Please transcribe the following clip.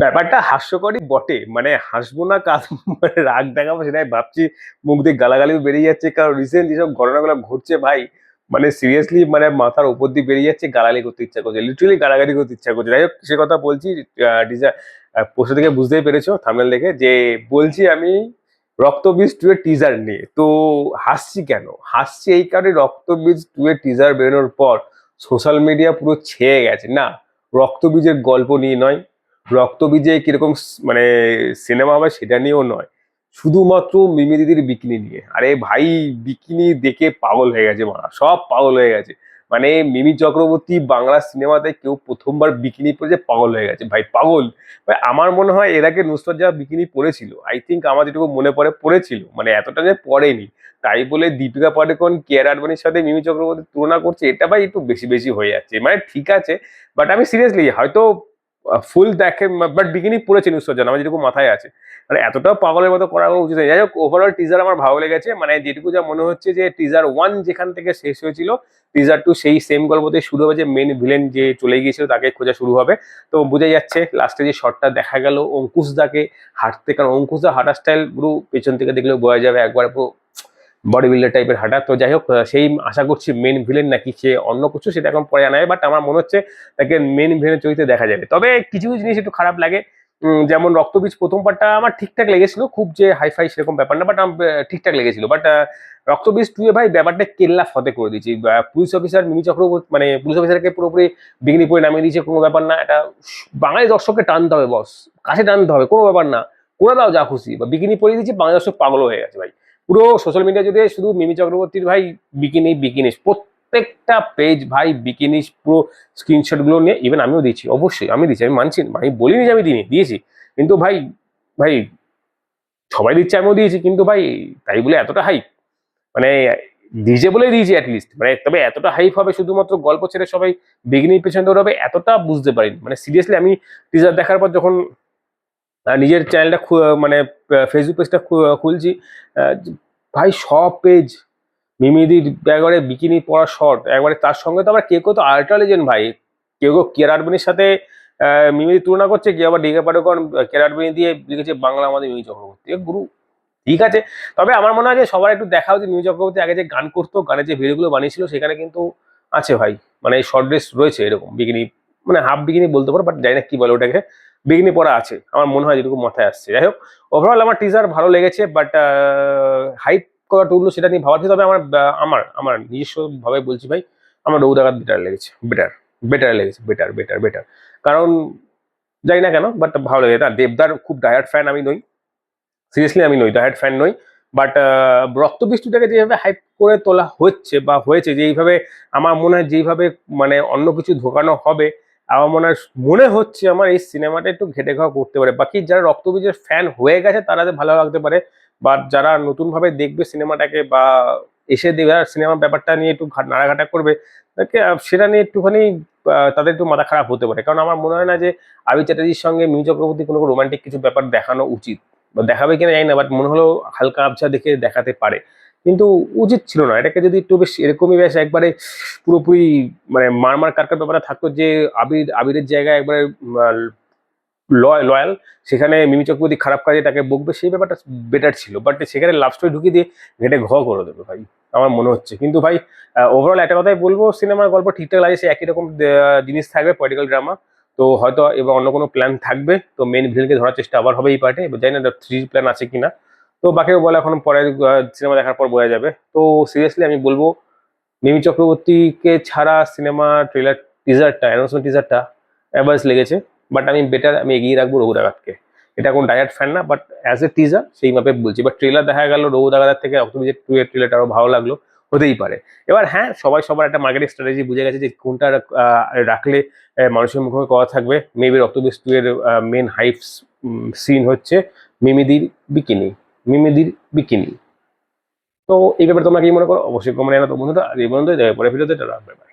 ব্যাপারটা হাস্যকরই বটে। মানে হাসবো না কাজ মানে রাগ দেখাবো সেটাই ভাবছি। মুখ দিয়ে গালাগালিও বেরিয়ে যাচ্ছে, কারণ রিসেন্ট যেসব ঘটনাগুলো ঘটছে ভাই। মানে সিরিয়াসলি মানে মাথার উপর দিয়ে বেরিয়ে যাচ্ছে, গালাগালি করতে ইচ্ছা করছে লিটারালি গালাগালি করতে ইচ্ছা করছে। যাই হোক, সে কথা বলছি পোস্ট থেকে বুঝতেই পেরেছ থামনেল দেখে, যে বলছি আমি রক্তবীজ টু এর টিজার নিয়ে। তো হাসছি কেন? হাসছি এই কারণে রক্তবীজ টু এর টিজার বেরোনোর পর সোশ্যাল মিডিয়া পুরো ছেয়ে গেছে। না, রক্তবীজের গল্প নিয়ে নয় রক্তবীজে কীরকম মানে সিনেমা হবে সেটা নিয়েও নয়। শুধুমাত্র মিমি দিদির বিকিনি নিয়ে। আরে ভাই, বিকিনি দেখে পাগল হয়ে গেছে মারা। সব পাগল হয়ে গেছে। মানে মিমি চক্রবর্তী বাংলা সিনেমাতে কেউ প্রথমবার বিকিনি পরেছে পাগল হয়ে গেছে। ভাই, পাগল। ভাই, আমার মনে হয় এর আগে নুসরাত যা বিকিনি পরেছিল আই থিঙ্ক আমার যেটুকু মনে পড়ে, পড়েছিল। মানে এতটা যে পড়েনি। তাই বলে দীপিকা পাডুকোন কেয়ার আডবাণীর সাথে মিমি চক্রবর্তী তুলনা করছে, এটা ভাই একটু বেশি বেশি হয়ে যাচ্ছে। মানে ঠিক আছে বাট আমি সিরিয়াসলি হয়তো ফুল দেখে বাট বিকিনি পড়েছে নুসরাত জান আমার যেটুকু মাথায় আছে। মানে এতটাও পাগলের মতো করা উচিত যাই হোক ওভারঅল টিজার আমার ভালো লেগেছে। মানে যেটুকু যা মনে হচ্ছে যে টিজার ওয়ান যেখান থেকে শেষ হয়েছিল টিজার টু সেই সেম গল্পতে শুরু হবে যে মেন ভিলেন যে চলে গিয়েছিল তাকে খোঁজা শুরু হবে। তো বোঝা যাচ্ছে লাস্টে যে শটটা দেখা গেল অঙ্কুশ দাকে হাঁটতে, কারণ অঙ্কুশ দা হাঁটার স্টাইল পুরো পেছন থেকে দেখলেও বোঝা যাবে, একবার পুরো বডি বিল্ডার টাইপের হাঁটা। তো যাই হোক সেই আশা করছি মেন ভিলেন নাকি সে অন্য কিছু, সেটা এখন পরে জানা বাট আমার মনে হচ্ছে তাকে মেন ভিলেনের চরিত্রে দেখা যাবে। তবে কিছু কিছু জিনিস একটু খারাপ লাগে। যেমন রক্তবীজ প্রথম পার্টটা আমার ঠিকঠাক লেগেছিল, খুব যে হাইফাই সেরকম ব্যাপার না বাট ঠিকঠাক লেগেছিল। বাট রক্তবীজ টুয়ে ভাই ব্যাপারটা কেল্লা ফতে করে দিয়েছি। পুলিশ অফিসার মিমি চক্রবর্তী মানে পুলিশ অফিসারকে পুরোপুরি বিঘ্নি করে নামিয়ে দিয়েছে, কোনো ব্যাপার না। এটা বাঙালি দর্শককে টানতে হবে বস কাছে টানতে হবে, কোনো ব্যাপার না। করে দাও যা খুশি। বা বিকিনি পরিয়ে দিয়েছি বাংলা দর্শক পাগল হয়ে গেছে ভাই। পুরো সোশ্যাল মিডিয়া যদি শুধু মিমি চক্রবর্তীর ভাই বিকিনি বিকিনিস প্রত্যেকটা পেজ ভাই বিকিনিস পুরো স্ক্রিনশটগুলো নিয়ে ইভেন আমিও দিয়েছি, অবশ্যই আমি দিচ্ছি আমি মানছি আমি বলিনি যে আমি দিইনি, দিয়েছি। কিন্তু ভাই ভাই সবাই দিচ্ছে, আমিও দিয়েছি, কিন্তু ভাই তাই বলে এতটা হাইপ মানে দিয়েছে বলেই দিয়েছি অ্যাটলিস্ট মানে তবে এতটা হাইপ হবে শুধুমাত্র গল্প ছেড়ে সবাই বিগিনির পেছনে দৌড়াবে, এতটা বুঝতে পারিনি। মানে সিরিয়াসলি আমি টিজার দেখার পর যখন নিজের চ্যানেলটা মানে ফেসবুক পেজটা খুলছি। ভাই সব পেজ মিমিদির একবারে বিকিনি পরা শর্ট একবারে তার সঙ্গে তো আবার কেউ কেউ তো আল্ট্রা লেজেন্ড ভাই। কেউ কেউ কেয়ার আডবাণীর সাথে আহ, মিমিদির তুলনা করছে কেউ আবার ডিগে পাডুকন আডবাণী দিয়ে লিখেছে বাংলা আমাদের মিমি চক্রবর্তী। গুরু ঠিক আছে? তবে আমার মনে হয় যে সবার একটু দেখা উচিত মিমি চক্রবর্তী। আগে যে গান করতো গানের যে ভিডিওগুলো বানিয়েছিল সেখানে কিন্তু আছে ভাই। মানে এই শর্ট ড্রেস রয়েছে এরকম বিকিনি মানে হাফ বিকিনি বলতে পারো বাট জানি না কী বলে ওটাকে। বিকিনি পরা আছে। আমার মনে হয় যেটুকু মাথায় আসছে। যাই হোক ওভারঅল আমার টিজার ভালো লেগেছে বাট হাইপ করা টুকলো সেটা নিয়ে ভাবাচ্ছি তবে আমার আমার আমার নিজস্ব ভাবে বলছি ভাই, আমার রৌদাঘাত বেটার লেগেছে। বেটার বেটার লেগেছে বেটার বেটার বেটার কারণ, জানি না কেন বাট ভালো লেগেছে। আর দেবদার খুব ডায়ার্ড ফ্যান আমি নই। সিরিয়াসলি আমি নই ডায়ার্ড ফ্যান নই। বাট রক্তবৃষ্টিটাকে যেভাবে হাইপ করে তোলা হচ্ছে বা হয়েছে যে এইভাবে আমার মনে হয় যেইভাবে মানে অন্য কিছু ঢোকানো হবে আমার মনে মনে হচ্ছে আমার এই সিনেমাটা একটু ঘেটে খাওয়া করতে পারে। বাকি যারা রক্তবীজের ফ্যান হয়ে গেছে, তারা ভালো লাগতে পারে বা যারা নতুনভাবে দেখবে সিনেমাটাকে বা এসে দেবে আর সিনেমার ব্যাপারটা নিয়ে একটু নাড়াঘাটা করবে, তাকে সেটা নিয়ে একটুখানি তাদের একটু মাথা খারাপ হতে পারে। কারণ আমার মনে হয় না যে আবি চ্যাটার্জির সঙ্গে মিউ চক্রবর্তী কোনো রোমান্টিক কিছু ব্যাপার দেখানো উচিত। বা দেখাবে কিনা জানি না বাট মনে হলো হালকা আবছা দেখে দেখাতে পারে। কিন্তু উচিত ছিল না। এটাকে যদি একটু বেশ এরকমই বেশ একবারে পুরোপুরি মানে মারমার কারকার ব্যাপারে থাকতো যে আবির আবিরের জায়গায় একবারে লয়াল, সেখানে মিমি চক্রবর্তী খারাপ কাজে তাকে বকবে, সেই ব্যাপারটা বেটার ছিল। বাট সেখানে লাভ স্টোরি ঢুকিয়ে দিয়ে ঘেটে ঘ করে দেবে ভাই, আমার মনে হচ্ছে। কিন্তু ভাই ওভারঅল একটা কথাই বলব, সিনেমার গল্প ঠিকঠাক লাগে সে একই রকম জিনিস থাকবে পলিটিক্যাল ড্রামা তো হয়তো এবার অন্য কোনো প্ল্যান থাকবে, তো মেন ভিলেনকে ধরার চেষ্টা আবার হবে এই পার্টে এবার জানি না থ্রি প্ল্যান আছে কিনা। তো বাকিও বলে এখন পরে সিনেমা দেখার পর বোঝা যাবে। তো সিরিয়াসলি আমি বলব, মিমি চক্রবর্তীকে ছাড়া সিনেমা ট্রেলার টিজারটা অ্যানাউন্সমেন্ট টিজারটা অ্যাভারেজ লেগেছে বাট আমি বেটার আমি এগিয়ে রাখব রঘুদাগাতকে এটা কোনো ডায়াট ফ্যান না বাট অ্যাজ এ টিজার সেই মাপে বলছি। বাট ট্রেলার দেখা গেল, রঘু রঘুদাগাতার থেকে অক্টোবর টু এর ট্রেলারটা আরও ভালো লাগল, হতেই পারে। এবার হ্যাঁ সবাই সবার একটা মার্কেটিং স্ট্র্যাটেজি বুঝে গেছে যে কোনটা রাখলে মানুষের মুখে কথা থাকবে। মেবি রক্তবীজ টু এর মেন হাইপ সিন হচ্ছে মিমিদির বিকিনি মিমিদির বিকিনি। তো এই ব্যাপারে তোমরা কি মনে করো? অবশ্যই কমেন্ট জানাতো বন্ধুরা আর এই বন্ধু পরে ফিরে bye.